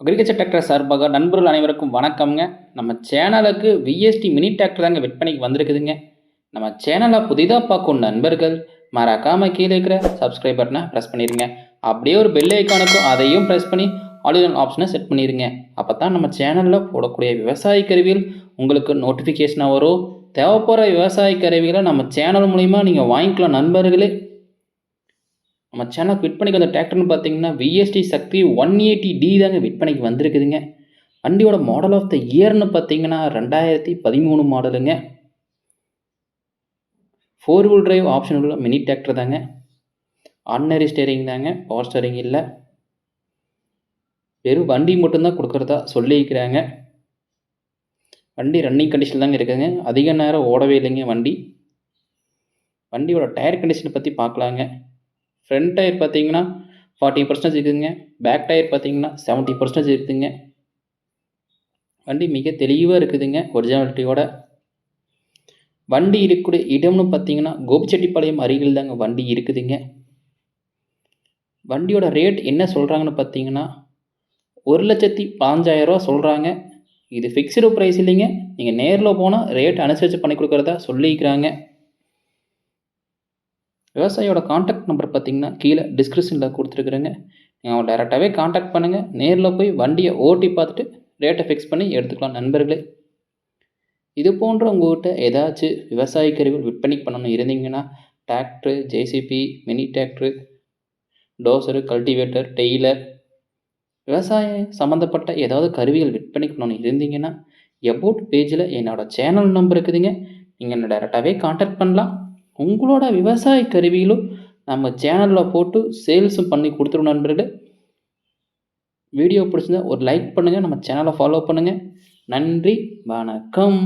Agriculture tractor சார்பாக நண்பர்கள் அனைவருக்கும் வணக்கம்ங்க. நம்ம சேனலுக்கு விஎஸ்டி மினி டிராக்டர் தாங்க விற்பனைக்கு வந்திருக்குதுங்க. நம்ம சேனலை புதிதாக பார்க்கும் நண்பர்கள் மறக்காமல் கீழே இருக்கிற சப்ஸ்கிரைப் பட்டனை ப்ரெஸ் பண்ணிடுங்க அப்படியே ஒரு பெல் ஐக்கானுக்கும் அதையும் ப்ரெஸ் பண்ணி ஆலிடன் ஆப்ஷனை செட் பண்ணிடுங்க அப்போ தான் நம்ம சேனலில் போடக்கூடிய விவசாய கருவிகள் உங்களுக்கு நோட்டிஃபிகேஷனாக வரும். தேவைப்படுற விவசாய கருவிகளை நம்ம சேனல் மூலிமா நீங்கள் வாங்கிக்கலாம் நண்பர்களே. நம்ம சேனல் விற்பனைக்கு வந்த டிராக்டர்னு பார்த்தீங்கன்னா VST Shakti one eighty D தாங்க விற்பனைக்கு வந்திருக்குதுங்க. வண்டியோட மாடல் ஆஃப் த இயர்னு பார்த்தீங்கன்னா ரெண்டாயிரத்தி பதிமூணு மாடலுங்க ஃபோர் வீல் டிரைவ் ஆப்ஷன் உள்ள மினி டிராக்டர் தாங்க. ஆர்டினரி ஸ்டேரிங் தாங்க பவர் ஸ்டேரிங் இல்லை. வெறும் வண்டி மட்டும்தான் கொடுக்குறதா சொல்லியிருக்கிறாங்க. வண்டி ரன்னிங் கண்டிஷன் தாங்க இருக்குதுங்க. அதிக நேரம் ஓடவே இல்லைங்க வண்டி. வண்டியோட டயர் கண்டிஷனை பற்றி பார்க்கலாங்க. ஃப்ரண்ட் டயர் பார்த்தீங்கன்னா ஃபார்ட்டி பர்சன்டேஜ் இருக்குதுங்க. பேக் டயர் பார்த்தீங்கன்னா செவன்ட்டி பர்சன்டேஜ் இருக்குதுங்க. வண்டி மிக தெளிவாக இருக்குதுங்க ஒரிஜினாலிட்டியோட வண்டி இருக்கக்கூடிய இடம்னு பார்த்தீங்கன்னா கோபிச்செட்டிப்பாளையம் அருகில் தாங்க வண்டி இருக்குதுங்க. வண்டியோட ரேட் என்ன சொல்கிறாங்கன்னு பார்த்தீங்கன்னா ஒரு லட்சத்தி பாஞ்சாயிரரூவா சொல்கிறாங்க இது ஃபிக்ஸ்டு ப்ரைஸ் இல்லைங்க. நீங்கள் நேரில் போனால் ரேட் அனுசரித்து பண்ணி கொடுக்குறதா சொல்லிக்கிறாங்க. விவசாயியோட காண்டாக்ட் நம்பர் பார்த்தீங்கன்னா கீழே டிஸ்கிரிப்ஷனில் கொடுத்துருக்குறேங்க. நீங்கள் அவன் டேரெக்டாகவே காண்டாக்ட் பண்ணுங்கள் நேரில் போய் வண்டியை ஓட்டி பார்த்துட்டு ரேட்டை ஃபிக்ஸ் பண்ணி எடுத்துக்கலாம் நண்பர்களே. இது போன்ற உங்கள்கிட்ட ஏதாச்சும் விவசாய கருவிகள் விற்பனை பண்ணணும் இருந்தீங்கன்னா tractor JCB mini tractor dozer cultivator trailer விவசாயம் சம்மந்தப்பட்ட ஏதாவது கருவிகள் விற்பனை பண்ணணும் இருந்தீங்கன்னா எபோட் பேஜில் என்னோடய சேனல் நம்பர் இருக்குதுங்க. நீங்கள் என்ன டேரெக்டாகவே காண்டாக்ட் பண்ணலாம். உங்களோட விவசாய கருவிகளும் நம்ம சேனலில் போட்டு சேல்ஸும் பண்ணி கொடுத்துரும் நண்பர்களே. வீடியோ பிடிச்சிருந்தா ஒரு லைக் பண்ணுங்கள் நம்ம சேனலை ஃபாலோ பண்ணுங்கள் நன்றி வணக்கம்.